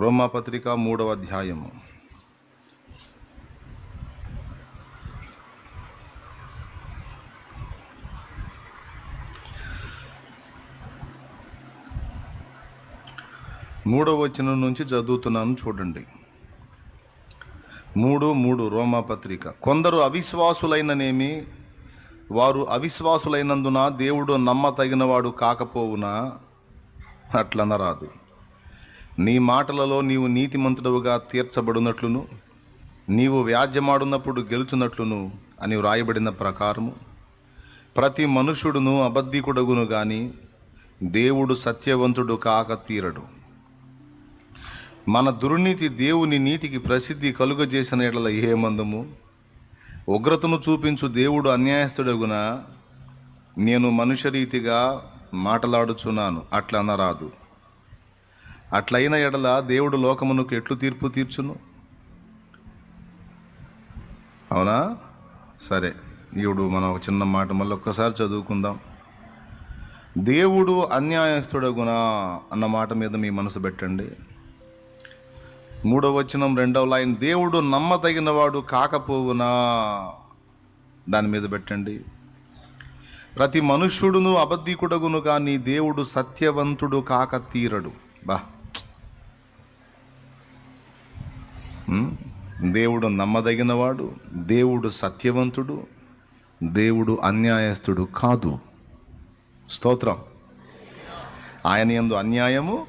రోమాపత్రిక మూడవ అధ్యాయము. మూడవ వచనం నుంచి చదువుతున్నాను చూడండి. మూడు మూడు రోమాపత్రిక. కొందరు అవిశ్వాసులైననేమి వారు అవిశ్వాసులైనందున దేవుడు నమ్మతగినవాడు కాకపోవునా? అట్లనరాదు. నీ మాటలలో నీవు నీతిమంతుడవుగా తీర్చబడినట్లును నీవు వ్యాజ్యమాడున్నప్పుడు గెలుచున్నట్లును అని వ్రాయబడిన ప్రకారము. ప్రతి మనుషుడును అబద్ధికుడగును గాని దేవుడు సత్యవంతుడు కాక తీరడు. మన దుర్నీతి దేవుని నీతికి ప్రసిద్ధి కలుగజేసిన ఎడల ఏమందము? ఉగ్రతను చూపించు దేవుడు అన్యాయస్తుడగున నేను మనుషరీతిగా మాట్లాడుచున్నాను అట్లా అనరాదు అట్లయిన ఎడల దేవుడు లోకమునకు ఎట్లు తీర్పు తీర్చును? అవునా? సరే ఇప్పుడు మనం ఒక చిన్న మాట మళ్ళీ ఒక్కసారి చదువుకుందాం. దేవుడు అన్యాయస్తుడగునా అన్న మాట మీద మీ మనసు పెట్టండి. మూడవ వచనం రెండవ లైన్ దేవుడు నమ్మదగినవాడు కాకపోవునా? దాని మీద పెట్టండి. ప్రతి మనుష్యుడును అబద్ధికుడగును కానీ దేవుడు సత్యవంతుడు కాక తీరడు. బా దేవుడు నమ్మదగినవాడు దేవుడు సత్యవంతుడు దేవుడు అన్యాయస్తుడు కాదు. స్తోత్రం. ఆయన యందు అన్యాయము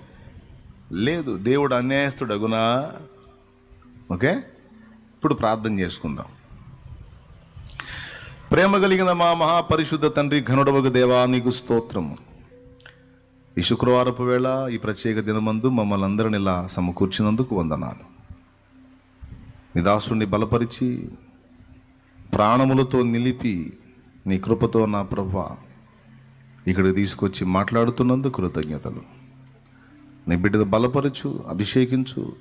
లేదు. దేవుడు అన్యాయస్తుడు అగునా ఓకే? ఇప్పుడు ప్రార్థన చేసుకుందాం. ప్రేమ కలిగిన మా మహాపరిశుద్ధ తండ్రి ఘనుడవగు దేవా నీకు స్తోత్రము ఈ శుక్రవారపు వేళ ఈ ప్రత్యేక దినమందు మమ్మల్ని అందరిని ఇలా సమకూర్చినందుకు వందనాలు. నిదాసుని బలపరిచి ప్రాణములతో నిలిపి నీ కృపతో నా ప్రభ ఇక్కడికి తీసుకొచ్చి మాట్లాడుతున్నందుకు కృతజ్ఞతలు. నీ బిడ్డ బలపరచు అభిషేకించు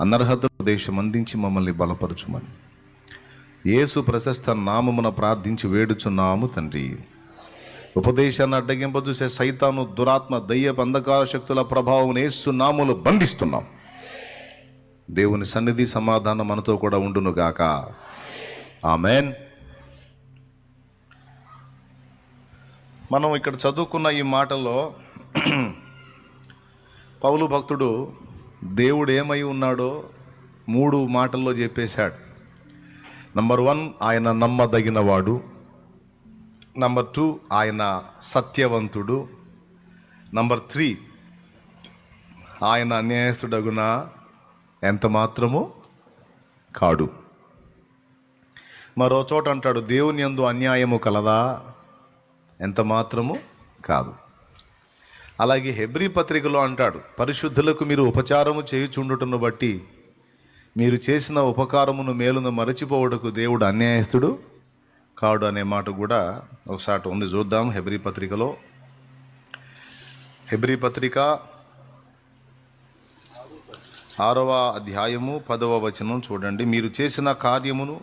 అనర్హత దేశం అందించి మమ్మల్ని బలపరచుమని. యేసు ప్రశస్త నామమున ప్రార్థించి వేడుచున్నాము తండ్రి. ఉపదేశాన్ని అడ్డగింపజూసే సైతాను దురాత్మ దయ్యపు అంధకార శక్తుల ప్రభావం యేసు నాములు బంధిస్తున్నాం. దేవుని సన్నిధి సమాధానం మనతో కూడా ఉండును గాక. ఆమెన్. మనం ఇక్కడ చదువుకున్న ఈ మాటలో పౌలు భక్తుడు దేవుడు ఏమై ఉన్నాడో మూడు మాటల్లో చెప్పేశాడు. నంబర్ వన్ ఆయన నమ్మదగినవాడు. నంబర్ టూ ఆయన సత్యవంతుడు. నంబర్ త్రీ ఆయన అన్యాయస్తుడగునా ఎంత మాత్రము కాడు. మరో చోట అంటాడు దేవుని యందు అన్యాయము కలదా? ఎంత మాత్రము కాదు. అలాగే హెబ్రీ పత్రికలో అంటాడు పరిశుద్ధులకు మీరు ఉపచారము చేయుచుండుటను బట్టి మీరు చేసిన ఉపకారమును మేలును మరచిపోవడకు దేవుడు అన్యాయస్తుడు కాడు అనే మాట కూడా ఒకసారి ఉంది. చూద్దాం హెబ్రీ పత్రికలో. హెబ్రీ పత్రిక ఆరవ అధ్యాయము పదవ వచనం చూడండి. మీరు చేసిన కార్యమును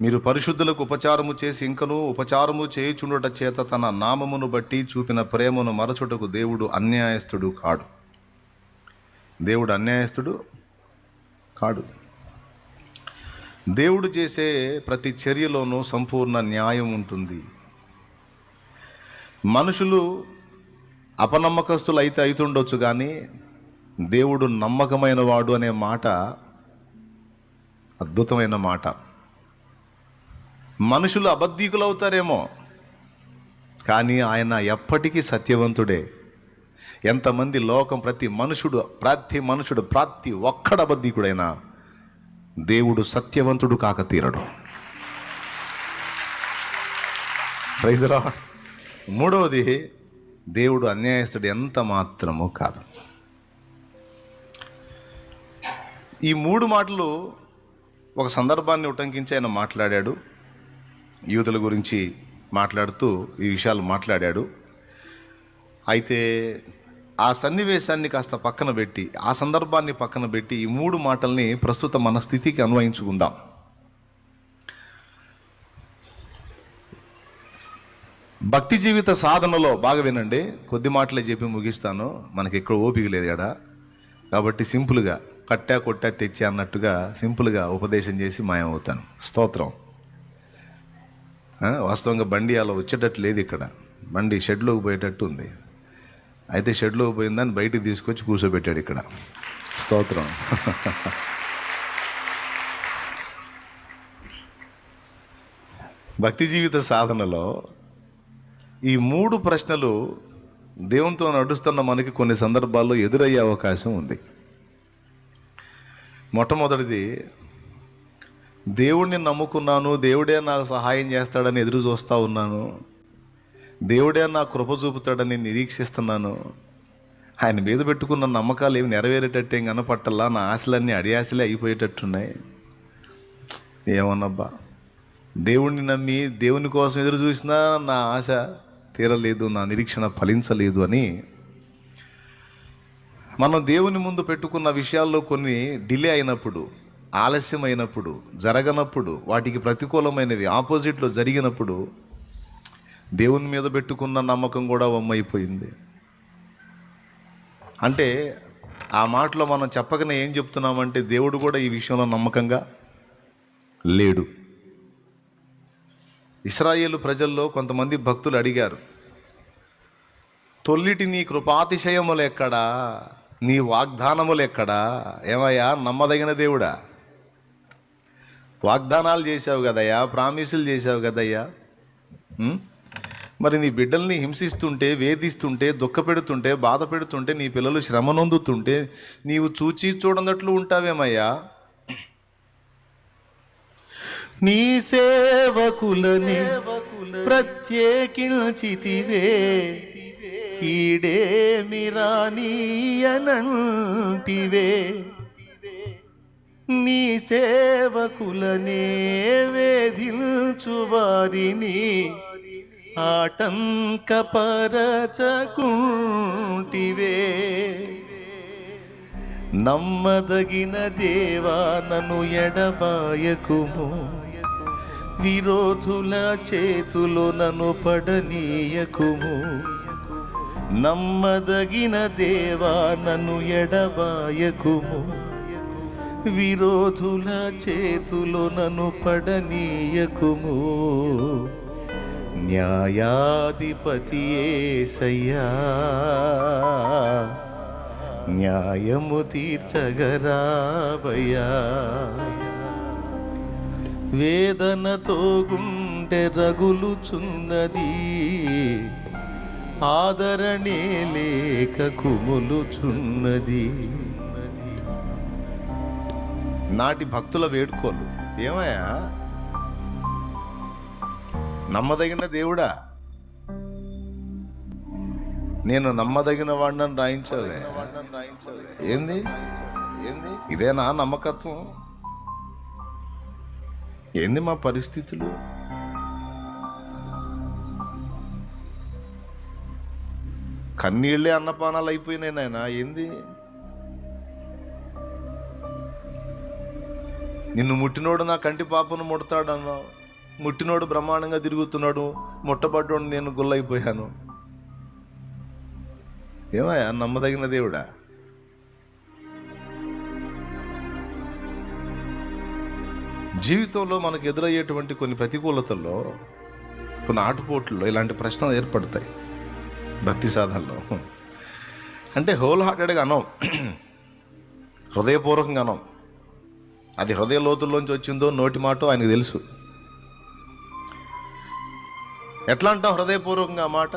మీరు పరిశుద్ధులకు ఉపచారము చేసి ఇంకను ఉపచారము చేయుచుండుట చేత తన నామమును బట్టి చూపిన ప్రేమను మరచుటకు దేవుడు అన్యాయస్తుడు కాడు. దేవుడు అన్యాయస్తుడు కాడు. దేవుడు చేసే ప్రతి చర్యలోనూ సంపూర్ణ న్యాయం ఉంటుంది. మనుషులు అపనమ్మకస్తులు అయితే అవుతుండొచ్చు కానీ దేవుడు నమ్మకమైన వాడు అనే మాట అద్భుతమైన మాట. మనుషులు అబద్ధీకులు అవుతారేమో కానీ ఆయన ఎప్పటికీ సత్యవంతుడే. ఎంతమంది లోకం ప్రతి మనుషుడు ప్రతి మనుషుడు ప్రతి ఒక్కడు అబద్ధీకుడైనా దేవుడు సత్యవంతుడు కాక తీరడు. ప్రైజ్ రా మూడవది దేవుడు అన్యాయస్తుడు ఎంత మాత్రమూ కాదు. ఈ మూడు మాటలు ఒక సందర్భాన్ని ఉటంకించి ఆయన మాట్లాడాడు. యూదుల గురించి మాట్లాడుతూ ఈ విషయాలు మాట్లాడాడు. అయితే ఆ సన్నివేశాన్ని కాస్త పక్కన పెట్టి ఆ సందర్భాన్ని పక్కన పెట్టి ఈ మూడు మాటల్ని ప్రస్తుత మన స్థితికి అన్వయించుకుందాం. భక్తి జీవిత సాధనలో బాగా వినండి. కొద్ది మాటలే చెప్పి ముగిస్తాను. మనకి ఎక్కువ ఓపిక లేదు ఎడ. కాబట్టి సింపుల్గా కట్టా కొట్టా తెచ్చి అన్నట్టుగా సింపుల్గా ఉపదేశం చేసి మాయమవుతాను. స్తోత్రం. వాస్తవంగా బండి అలా వచ్చేటట్టు లేదు ఇక్కడ. బండి షెడ్లోకి పోయేటట్టు ఉంది. అయితే షెడ్లోకి పోయిందని బయటికి తీసుకొచ్చి కూర్చోబెట్టాడు ఇక్కడ. స్తోత్రం. భక్తి జీవిత సాధనలో ఈ మూడు ప్రశ్నలు దేవునితో నడుస్తున్న మనకి కొన్ని సందర్భాల్లో ఎదురయ్యే అవకాశం ఉంది. మొట్టమొదటిది దేవుడిని నమ్ముకున్నాను దేవుడే నాకు సహాయం చేస్తాడని ఎదురు చూస్తూ ఉన్నాను. దేవుడే నా కృప చూపుతాడని నిరీక్షిస్తున్నాను. ఆయన మీద పెట్టుకున్న నమ్మకాలు ఏమి నెరవేరేటట్టు ఏం కనపట్టల్లా? నా ఆశలన్నీ అడియాశలే అయిపోయేటట్టున్నాయి. ఏమన్నబ్బా దేవుణ్ణి నమ్మి దేవుని కోసం ఎదురు చూసినా నా ఆశ తీరలేదు నా నిరీక్షణ ఫలించలేదు అని మనం దేవుని ముందు పెట్టుకున్న విషయాల్లో కొన్ని డిలే అయినప్పుడు ఆలస్యం అయినప్పుడు జరగనప్పుడు వాటికి ప్రతికూలమైనవి ఆపోజిట్లో జరిగినప్పుడు దేవుని మీద పెట్టుకున్న నమ్మకం కూడా వమ్మైపోయింది. అంటే ఆ మాటలో మనం చెప్పకనే ఏం చెప్తున్నామంటే దేవుడు కూడా ఈ విషయంలో నమ్మకంగా లేడు. ఇస్రాయేలు ప్రజల్లో కొంతమంది భక్తులు అడిగారు తొల్లిటి నీ కృపాతిశయములు ఎక్కడా? నీ వాగ్దానములు ఎక్కడా? ఏమయ్యా? నమ్మదగిన దేవుడా? వాగ్దానాలు చేశావు కదయ్యా? ప్రామిసులు చేశావు కదయ్యా? మరి నీ బిడ్డల్ని హింసిస్తుంటే వేధిస్తుంటే దుఃఖపెడుతుంటే బాధ పెడుతుంటే నీ పిల్లలు శ్రమ నొందుతుంటే నీవు చూచి చూడనట్లు ఉంటావేమయ్యా? నీ సేవకులని ప్రత్యేకించితివే. కీడే మిరానీయనంటివే. నీ సేవకులనే వేధించువారిని ఆటంకపరచకుంటివే. నమ్మదగిన దేవా నన్ను ఎడబాయకుము. విరోధుల చేతులు నన్ను పడనీయకుము. నమ్మదగిన దేవా నన్ను ఎడబాయకుము. విరోధుల చేతులో నన్ను పడనీయకుము. న్యాయాధిపతి ఏసయ్యా న్యాయము తీర్చగరావయ్యా. వేదనతో గుండె రగులుచున్నది. ఆదరణే లేక కుములుచున్నది. నాటి భక్తుల వేడుకోలు. ఏమయ్యా? నమ్మదగిన దేవుడా? నేను నమ్మదగిన వాడిని రాయించవే. ఏంది ఏంది? ఇదేనా నమ్మకత్వం? ఏంది మా పరిస్థితులు? కన్నీళ్ళే అన్నపానాలు అయిపోయినాయి నాయన ఏంది? నిన్ను ముట్టినోడు నా కంటి పాపను ముడతాడన్నావు ముట్టినోడు బ్రహ్మాండంగా తిరుగుతున్నాడు ముట్టబడ్డోడు నేను గుల్లైపోయాను. ఏమయ్యా నమ్మదగిన దేవుడా? జీవితంలో మనకు ఎదురయ్యేటువంటి కొన్ని ప్రతికూలతల్లో కొన్ని ఆటుపోట్లలో ఇలాంటి ప్రశ్నలు ఏర్పడతాయి. భక్తి సాధనలో. అంటే హోల్ హార్టెడ్గా అనం హృదయపూర్వకంగా అనం అది హృదయ లోతుల్లోంచి వచ్చిందో నోటి మాటో ఆయనకు తెలుసు. ఎట్లా అంటాం హృదయపూర్వకంగా మాట?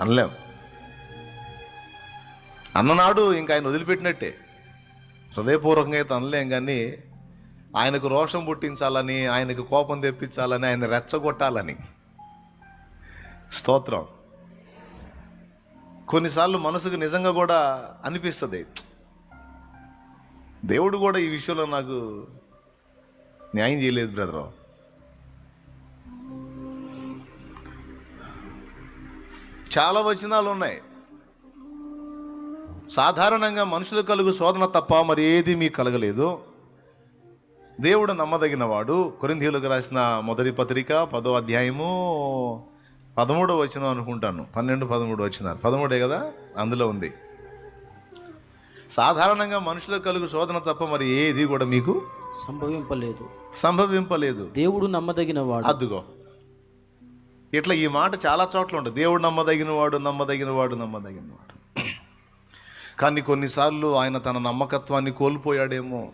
అనలేం. అన్ననాడు ఇంకా ఆయన వదిలిపెట్టినట్టే. హృదయపూర్వకంగా అయితే అనలేం కానీ ఆయనకు రోషం పుట్టించాలని ఆయనకు కోపం తెప్పించాలని ఆయన రెచ్చగొట్టాలని. స్తోత్రం. కొన్నిసార్లు మనసుకు నిజంగా కూడా అనిపిస్తుంది. దేవుడు కూడా ఈ విషయంలో నాకు న్యాయం చేయలేదు బ్రదరు చాలా వచనాలు ఉన్నాయి. సాధారణంగా మనుషులు కలుగు శోధన తప్ప మరి ఏది మీకు కలగలేదు. దేవుడు నమ్మదగినవాడు. కొరింథీయులకు రాసిన మొదటి పత్రిక పదో అధ్యాయము పదమూడో వచనం అనుకుంటాను. పన్నెండు పదమూడు వచ్చినారు పదమూడే కదా? అందులో ఉంది. సాధారణంగా మనుషులకు కలుగు శోధన తప్ప మరి ఏది కూడా మీకు సంభవింపలేదు. సంభవింపలేదు. దేవుడు నమ్మదగిన వాడు అద్దుగో ఇట్లా ఈ మాట చాలా చోట్ల ఉంటుంది. దేవుడు నమ్మదగిన వాడు నమ్మదగిన వాడు నమ్మదగిన వాడు కానీ కొన్నిసార్లు ఆయన తన నమ్మకత్వాన్ని కోల్పోయాడేమో.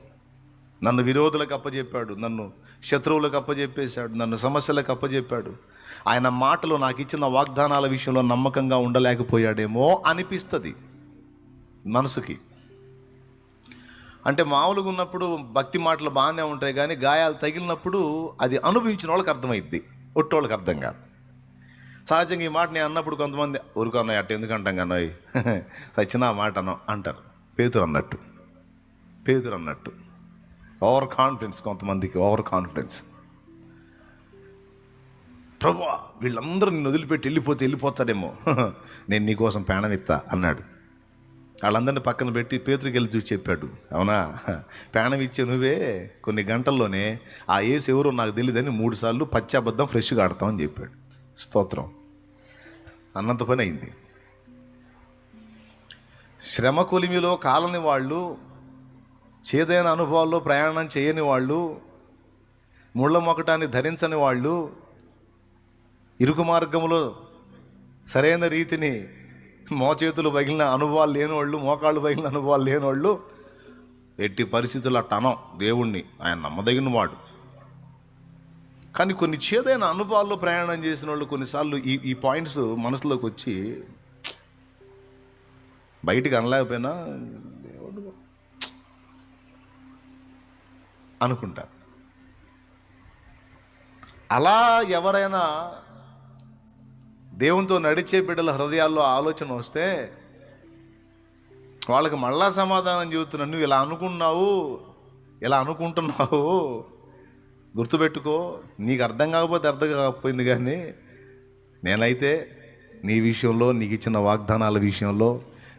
నన్ను విరోధులకు అప్పజెప్పాడు. నన్ను శత్రువులకు అప్పజెప్పేశాడు. నన్ను సమస్యలకు అప్పజెప్పాడు. ఆయన మాటలు నాకు ఇచ్చిన వాగ్దానాల విషయంలో నమ్మకంగా ఉండలేకపోయాడేమో అనిపిస్తుంది మనసుకి. అంటే మామూలుగా ఉన్నప్పుడు భక్తి మాటలు బాగానే ఉంటాయి కానీ గాయాలు తగిలినప్పుడు అది అనుభవించిన వాళ్ళకి అర్థమైద్ది ఒట్టోళ్ళకి అర్థం కాదు. సహజంగా ఈ మాట నేను అన్నప్పుడు కొంతమంది ఊరుకున్నాయి అట్ట ఎందుకు అంటాం కన్నాయి సచిన మాట అనం అంటారు. పేతురు అన్నట్టు. పేతురు అన్నట్టు. ఓవర్ కాన్ఫిడెన్స్ కొంతమందికి ఓవర్ కాన్ఫిడెన్స్ ప్రభా వీళ్ళందరూ నిన్ను వదిలిపెట్టి వెళ్ళిపోతే వెళ్ళిపోతాడేమో. నేను నీకోసం ప్రాణం ఇస్తా అన్నాడు. వాళ్ళందరిని పక్కన పెట్టి పేతురికి వెళ్ళి చూసి చెప్పాడు. అవునా? ప్రాణం ఇచ్చే నువ్వే కొన్ని గంటల్లోనే ఆ ఏసు ఎవరో నాకు తెలియదని మూడు సార్లు పచ్చాబద్ధం ఫ్రెష్గా ఆడతామని చెప్పాడు. స్తోత్రం. అన్నంత పని అయింది. శ్రమ కొలిమిలో కాలని వాళ్ళు చేదైన అనుభవాల్లో ప్రయాణం చేయని వాళ్ళు ముళ్ళ మొకటాన్ని ధరించని వాళ్ళు ఇరుకు మార్గంలో సరైన రీతిని మోచేతులు పగిలిన అనుభవాలు లేనివాళ్ళు మోకాళ్ళు పగిలిన అనుభవాలు లేనివాళ్ళు ఎట్టి పరిస్థితుల టనం దేవుణ్ణి ఆయన నమ్మదగిన వాడు కానీ కొన్ని చేదైన అనుభవాల్లో ప్రయాణం చేసిన వాళ్ళు కొన్నిసార్లు ఈ ఈ పాయింట్స్ మనసులోకి వచ్చి బయటికి అనలేకపోయినా దేవుడు అనుకుంటారు. అలా ఎవరైనా దేవునితో నడిచే బిడ్డల హృదయాల్లో ఆలోచన వస్తే వాళ్ళకి మళ్ళా సమాధానం చెబుతున్నాను నువ్వు ఇలా అనుకున్నావు ఇలా అనుకుంటున్నావు గుర్తుపెట్టుకో నీకు అర్థం కాకపోతే అర్థం కాకపోయింది కానీ నేనైతే నీ విషయంలో నీకు ఇచ్చిన వాగ్దానాల విషయంలో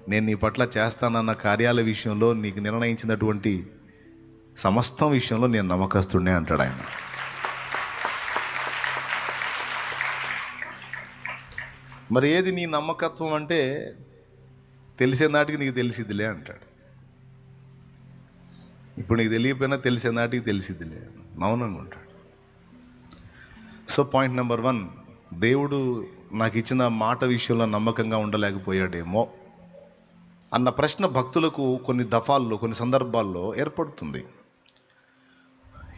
నేను నీ పట్ల చేస్తానన్న కార్యాల విషయంలో నీకు నిర్ణయించినటువంటి సమస్తం విషయంలో నేను నమ్మకస్తుండే అంటాడు ఆయన. మరి ఏది నీ నమ్మకత్వం అంటే తెలిసే నాటికి నీకు తెలిసిద్దిలే అంటాడు. ఇప్పుడు నీకు తెలియకపోయినా తెలిసే నాటికి తెలిసిద్దిలే. మౌనంగా ఉంటాడు. సో పాయింట్ నెంబర్ వన్ దేవుడు నాకు ఇచ్చిన మాట విషయంలో నమ్మకంగా ఉండలేకపోయాడేమో అన్న ప్రశ్న భక్తులకు కొన్ని దఫాల్లో కొన్ని సందర్భాల్లో ఏర్పడుతుంది.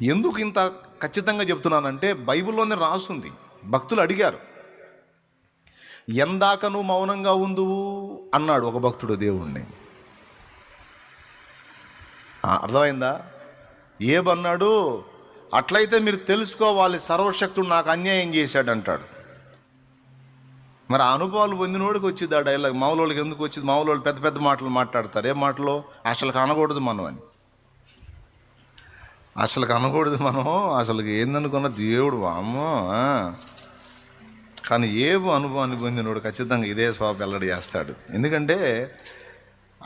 ఎందుకు ఇంత ఖచ్చితంగా చెప్తున్నానంటే బైబిల్లోనే రాసుంది. భక్తులు అడిగారు. ఎందాక నువ్వు మౌనంగా ఉందువు అన్నాడు ఒక భక్తుడు దేవుణ్ణి. అర్థమైందా? ఏమన్నాడు అట్లయితే మీరు తెలుసుకోవాలి సర్వశక్తుడు నాకు అన్యాయం చేశాడు అంటాడు మరి అనుభవాలు పొందినోడికి వచ్చింది ఆ డైలాగ్ మామూలు ఎందుకు వచ్చింది? మామూలు పెద్ద పెద్ద మాటలు మాట్లాడతారు. ఏ మాటలు? అసలు కనకూడదు మనం అని. అసలు కనకూడదు మనం? అసలు ఏందనుకున్న దేవుడు అమ్మో కానీ ఏ అనుభవాన్ని పొందినోడు ఖచ్చితంగా ఇదే స్వాప వెల్లడి చేస్తాడు. ఎందుకంటే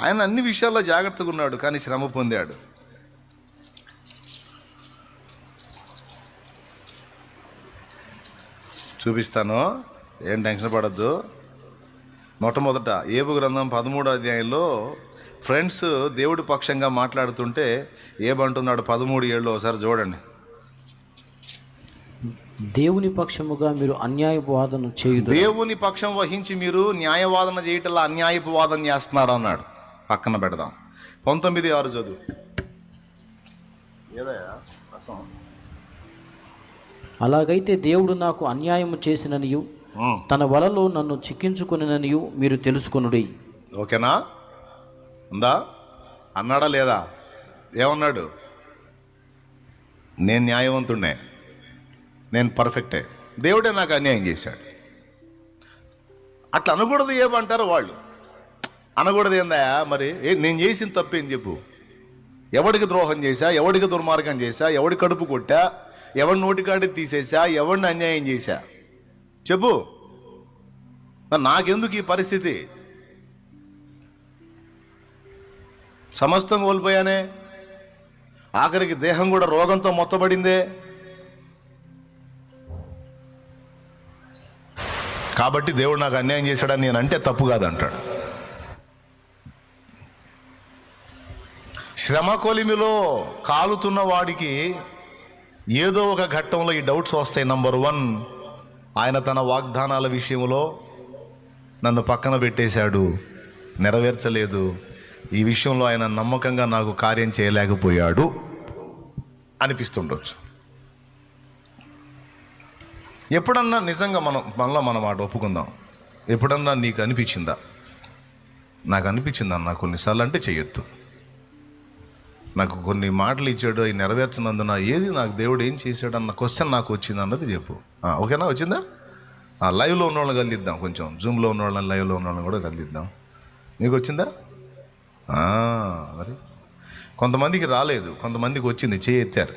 ఆయన అన్ని విషయాల్లో జాగ్రత్తగా ఉన్నాడు కానీ శ్రమ పొందాడు. చూపిస్తాను. ఏం టెన్షన్ పడద్దు. మొట్టమొదట ఏబు గ్రంథం పదమూడో అధ్యాయంలో ఫ్రెండ్స్ దేవుడి పక్షంగా మాట్లాడుతుంటే ఏమంటున్నాడు పదమూడు ఏళ్ళు ఒకసారి చూడండి. దేవుని పక్షముగా మీరు అన్యాయపు వాదన చేయుదు దేవుని పక్షం వహించి మీరు న్యాయవాదన చేయటంలో అన్యాయపు వాదన చేస్తున్నారు అన్నాడు. పక్కన పెడదాం. పంతొమ్మిది ఆరు చదువు? అలాగైతే దేవుడు నాకు అన్యాయము చేసిననియు తన వలలో నన్ను చిక్కించుకునిననియు మీరు తెలుసుకొనుడి. ఓకేనా? ఉందా? అన్నాడా లేదా? ఏమన్నాడు? నేను న్యాయవంతుడినే నేను పర్ఫెక్టే. దేవుడే నాకు అన్యాయం చేశాడు. అట్లా అనకూడదు ఏమంటారు వాళ్ళు? అనకూడదు ఏందా మరి ఏ నేను చేసిన తప్పేం చెప్పు? ఎవడికి ద్రోహం చేశా? ఎవడికి దుర్మార్గం చేశా? ఎవడి కడుపు కొట్టా? ఎవడి నోటికాడి తీసేసా ఎవడిని అన్యాయం చేశా? చెప్పు. మరి నాకెందుకు ఈ పరిస్థితి? సమస్తం కోల్పోయానే? ఆఖరికి దేహం కూడా రోగంతో మొత్తబడిందే? కాబట్టి దేవుడు నాకు అన్యాయం చేశాడని నేను అంటే తప్పు కాదంటాడు. శ్రమ కొలిమిలో కాలుతున్న వాడికి ఏదో ఒక ఘట్టంలో ఈ డౌట్స్ వస్తాయి. నంబర్ వన్ ఆయన తన వాగ్దానాల విషయంలో నన్ను పక్కన పెట్టేశాడు. నెరవేర్చలేదు. ఈ విషయంలో ఆయన నమ్మకంగా నాకు కార్యం చేయలేకపోయాడు. అనిపిస్తుండొచ్చు. ఎప్పుడన్నా నిజంగా మనం మనలో మనం మాట ఒప్పుకుందాం. ఎప్పుడన్నా నీకు అనిపించిందా? నాకు అనిపించింది అన్న కొన్నిసార్లు అంటే చేయొద్దు నాకు కొన్ని మాటలు ఇచ్చాడు అవి నెరవేర్చినందున ఏది నాకు దేవుడు ఏం చేశాడు అన్న క్వశ్చన్ నాకు వచ్చింది అన్నది చెప్పు. ఓకేనా? వచ్చిందా? ఆ, లైవ్లో ఉన్న వాళ్ళని కలిదిద్దాం కొంచెం. జూమ్లో ఉన్న వాళ్ళని లైవ్లో ఉన్న వాళ్ళని కూడా కలిదిద్దాం మీకు వచ్చిందా? మరి? కొంతమందికి రాలేదు. కొంతమందికి వచ్చింది చేయెత్తారు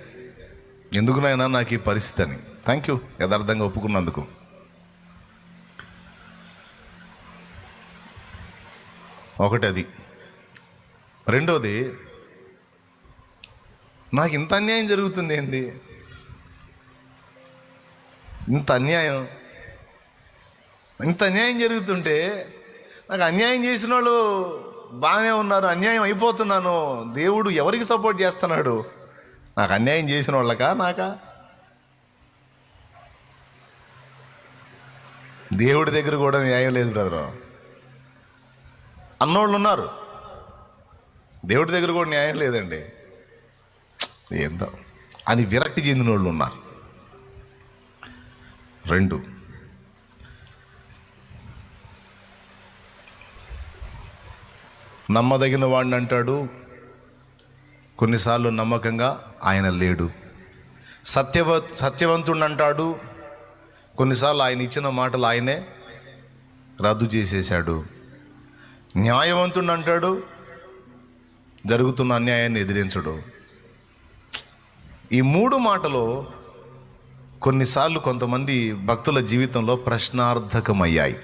ఎందుకునైనా నాకు ఈ పరిస్థితి అని? థ్యాంక్ యూ యథార్థంగా ఒప్పుకున్నందుకు. ఒకటి అది రెండోది నాకు ఇంత అన్యాయం జరుగుతుంది ఏంది? ఇంత అన్యాయం? ఇంత అన్యాయం జరుగుతుంటే నాకు అన్యాయం చేసిన వాళ్ళు బాగానే ఉన్నారు అన్యాయం అయిపోతున్నాను. దేవుడు ఎవరికి సపోర్ట్ చేస్తున్నాడు? నాకు అన్యాయం చేసిన వాళ్ళకా? నాకా? దేవుడి దగ్గర కూడా న్యాయం లేదు బ్రదరు. అన్నోళ్ళు ఉన్నారు దేవుడి దగ్గర కూడా న్యాయం లేదండి. ఏందో. అని విరక్తి చెందిన వాళ్ళు ఉన్నారు. రెండు. నమ్మదగిన వాడిని అంటాడు. కొన్నిసార్లు నమ్మకంగా ఆయన లేడు. సత్యవ సత్యవంతుడు అంటాడు. కొన్నిసార్లు ఆయన ఇచ్చిన మాటలు ఆయనే రద్దు చేసేశాడు. న్యాయవంతుడు అంటాడు జరుగుతున్న అన్యాయాన్ని ఎదిరించడు. ఈ మూడు మాటలు కొన్నిసార్లు కొంతమంది భక్తుల జీవితంలో ప్రశ్నార్థకమయ్యాయి.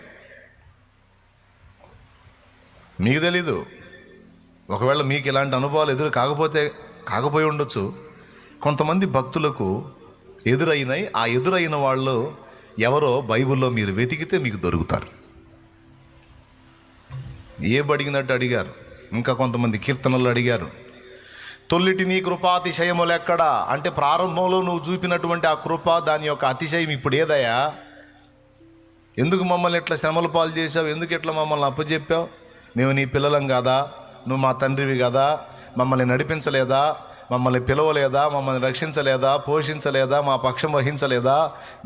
మీకు తెలీదు. ఒకవేళ మీకు ఇలాంటి అనుభవాలు ఎదురు కాకపోతే కాకపోయి ఉండొచ్చు. కొంతమంది భక్తులకు ఎదురైనాయి ఆ ఎదురైన వాళ్ళు ఎవరో బైబిల్లో మీరు వెతికితే మీకు దొరుకుతారు. ఏ అడిగినట్టు అడిగారు. ఇంకా కొంతమంది కీర్తనలు అడిగారు. తొల్లిటి నీ కృపాతిశయములు ఎక్కడా? అంటే ప్రారంభంలో నువ్వు చూపినటువంటి ఆ కృప దాని యొక్క అతిశయం ఇప్పుడు ఏదయ్యా? ఎందుకు మమ్మల్ని ఎట్లా శ్రమల పాలు చేసావు ఎందుకు ఎట్లా మమ్మల్ని అప్పచెప్పావు మేము నీ పిల్లలం కాదా? నువ్వు మా తండ్రివి కదా? మమ్మల్ని నడిపించలేదా? మమ్మల్ని పిలవలేదా? మమ్మల్ని రక్షించలేదా? పోషించలేదా? మా పక్షం వహించలేదా?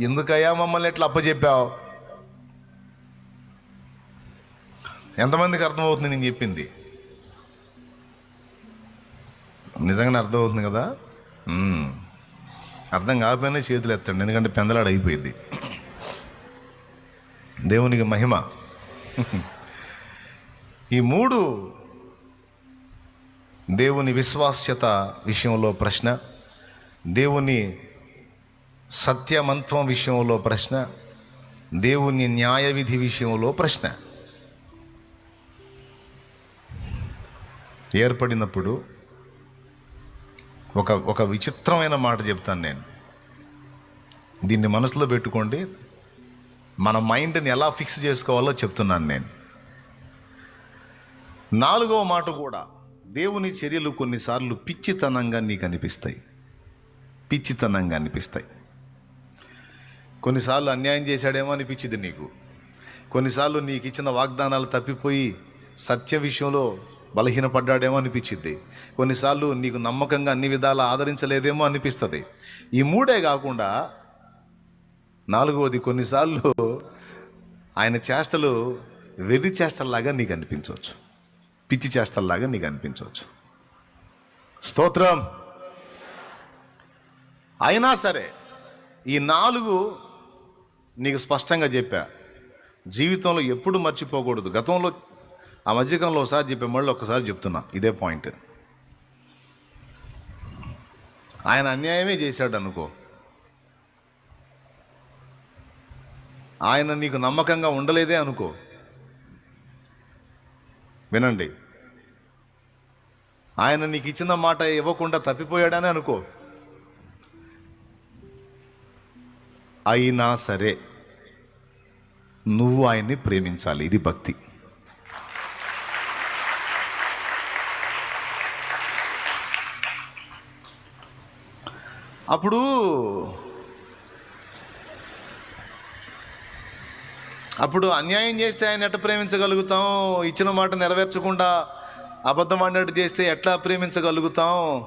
ఎందుకయ్యా మమ్మల్ని ఎట్లా అప్పచెప్పావు ఎంతమందికి అర్థమవుతుంది నేను చెప్పింది? నిజంగానే అర్థమవుతుంది కదా? అర్థం కాకపోయినా చేతులు ఎత్తండి. ఎందుకంటే పెందలాడు అయిపోయింది. దేవునికి మహిమ. ఈ మూడు దేవుని విశ్వాస్యత విషయంలో ప్రశ్న దేవుని సత్యమంత్వం విషయంలో ప్రశ్న దేవుని న్యాయ విధి విషయంలో ప్రశ్న. ఏర్పడినప్పుడు ఒక ఒక విచిత్రమైన మాట చెప్తాను నేను. దీన్ని మనసులో పెట్టుకోండి. మన మైండ్ని ఎలా ఫిక్స్ చేసుకోవాలో చెప్తున్నాను నేను. నాలుగవ మాట కూడా దేవుని చర్యలు కొన్నిసార్లు పిచ్చితనంగా నీకు అనిపిస్తాయి. పిచ్చితనంగా అనిపిస్తాయి. కొన్నిసార్లు అన్యాయం చేశాడేమో అనిపించింది నీకు. కొన్నిసార్లు నీకు ఇచ్చిన వాగ్దానాలు తప్పిపోయి సత్య విషయంలో బలహీనపడ్డాడేమో అనిపించింది. కొన్నిసార్లు నీకు నమ్మకంగా అన్ని విధాలా ఆదరించలేదేమో అనిపిస్తుంది. ఈ మూడే కాకుండా నాలుగవది కొన్నిసార్లు ఆయన చేష్టలు వెర్రి చేష్టల్లాగా నీకు అనిపించవచ్చు. పిచ్చి చేష్టల్లాగా నీకు అనిపించవచ్చు. స్తోత్రం. అయినా సరే ఈ నాలుగు నీకు స్పష్టంగా చెప్పా. జీవితంలో ఎప్పుడు మర్చిపోకూడదు. గతంలో ఆ మధ్యకాలంలో ఒకసారి చెప్పే మళ్ళీ ఒక్కసారి చెప్తున్నా. ఇదే పాయింట్. ఆయన అన్యాయమే చేశాడు అనుకో ఆయన నీకు నమ్మకంగా ఉండలేదే అనుకో. వినండి. ఆయన నీకు ఇచ్చిన మాట ఇవ్వకుండా తప్పిపోయాడని అనుకో. అయినా సరే నువ్వు ఆయన్ని ప్రేమించాలి. ఇది భక్తి. అప్పుడు అప్పుడు అన్యాయం చేస్తే ఆయన ఎట్లా ప్రేమించగలుగుతాం? ఇచ్చిన మాట నెరవేర్చకుండా అబద్ధం ఆడినట్టు చేస్తే ఎట్లా ప్రేమించగలుగుతాం?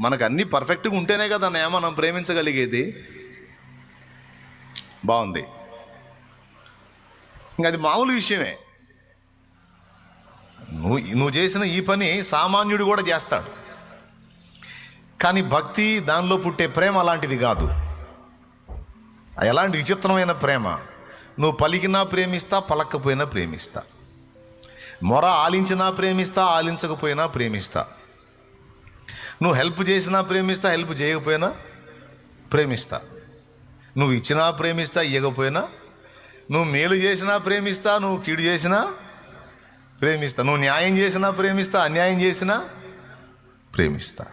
మనకు అన్నీ పర్ఫెక్ట్గా ఉంటేనే కదా అన్నయ్య మనం ప్రేమించగలిగేది. బాగుంది. ఇంకా అది మామూలు విషయమే. నువ్వు నువ్వు చేసిన ఈ పని సామాన్యుడు కూడా చేస్తాడు. కానీ భక్తి దానిలో పుట్టే ప్రేమ అలాంటిది కాదు. ఎలాంటి విచిత్రమైన ప్రేమ? నువ్వు పలికినా ప్రేమిస్తా పలక్కపోయినా ప్రేమిస్తా. మొర ఆలించినా ప్రేమిస్తా ఆలించకపోయినా ప్రేమిస్తా. నువ్వు హెల్ప్ చేసినా ప్రేమిస్తా హెల్ప్ చేయకపోయినా ప్రేమిస్తా. నువ్వు ఇచ్చినా ప్రేమిస్తా ఇవ్వకపోయినా నువ్వు మేలు చేసినా ప్రేమిస్తా నువ్వు కీడు చేసినా ప్రేమిస్తా. నువ్వు న్యాయం చేసినా ప్రేమిస్తా అన్యాయం చేసినా ప్రేమిస్తా.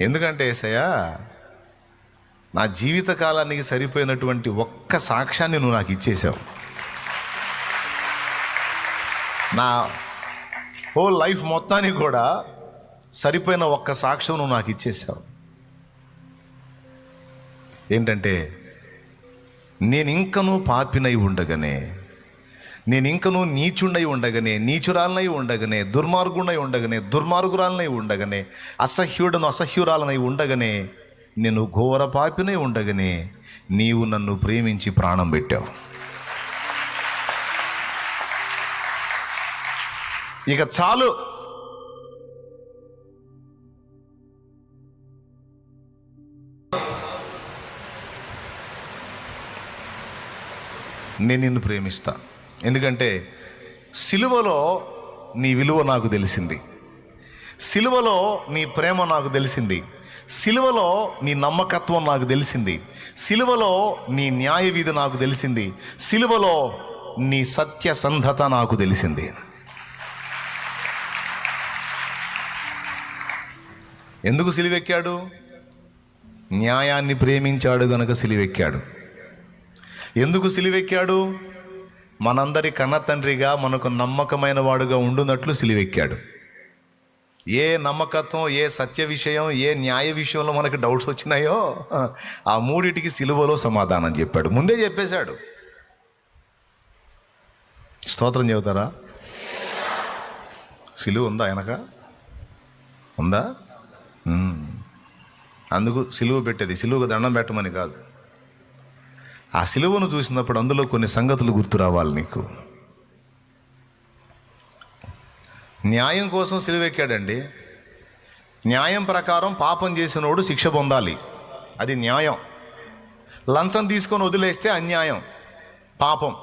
ఎందుకంటే ఏసయ్యా నా జీవిత కాలానికి సరిపోయినటువంటి ఒక్క సాక్ష్యాన్ని నువ్వు నాకు ఇచ్చేసావు. నా హోల్ లైఫ్ మొత్తానికి కూడా సరిపోయిన ఒక్క సాక్ష్యం నువ్వు నాకు ఇచ్చేసావు. ఏంటంటే నేను ఇంకనూ పాపినై ఉండగానే నేను ఇంకనూ నీచుండై ఉండగానే నీచురాలనై ఉండగానే దుర్మార్గునై ఉండగానే దుర్మార్గురాలనై ఉండగానే అసహ్యుడను అసహ్యురాలనై ఉండగానే నేను ఘోర పాపినే ఉండగానే నీవు నన్ను ప్రేమించి ప్రాణం పెట్టావు. ఇక చాలు. నేను నిన్ను ప్రేమిస్తా. ఎందుకంటే సిలువలో నీ విలువ నాకు తెలిసింది. సిలువలో నీ ప్రేమ నాకు తెలిసింది. సిలువలో నీ నమ్మకత్వం నాకు తెలిసింది. సిలువలో నీ న్యాయ విధి నాకు తెలిసింది. సిలువలో నీ సత్యసంధత నాకు తెలిసింది. ఎందుకు సిలివెక్కాడు? న్యాయాన్ని ప్రేమించాడు గనుక సిలివెక్కాడు. ఎందుకు సిలివెక్కాడు? మనందరి కన్న తండ్రిగా మనకు నమ్మకమైన వాడుగా ఉండునట్లు సిలివెక్కాడు. ఏ నమ్మకత్వం ఏ సత్య విషయం ఏ న్యాయ విషయంలో మనకు డౌట్స్ వచ్చినాయో ఆ మూడిటికి సిలువలో సమాధానం చెప్పాడు. ముందే చెప్పేశాడు. స్తోత్రం చెబుతారా? సిలువ ఉందా ఆయనక? ఉందా? అందుకు సిలువ పెట్టేది. సిలువకు దండం పెట్టమని కాదు. ఆ సిలువను చూసినప్పుడు అందులో కొన్ని సంగతులు గుర్తు రావాలి నీకు. న్యాయం కోసం సిలువెక్కాడండి. న్యాయం ప్రకారం పాపం చేసినోడు శిక్ష పొందాలి. అది న్యాయం. లంచం తీసుకొని వదిలేస్తే అన్యాయం. పాపం.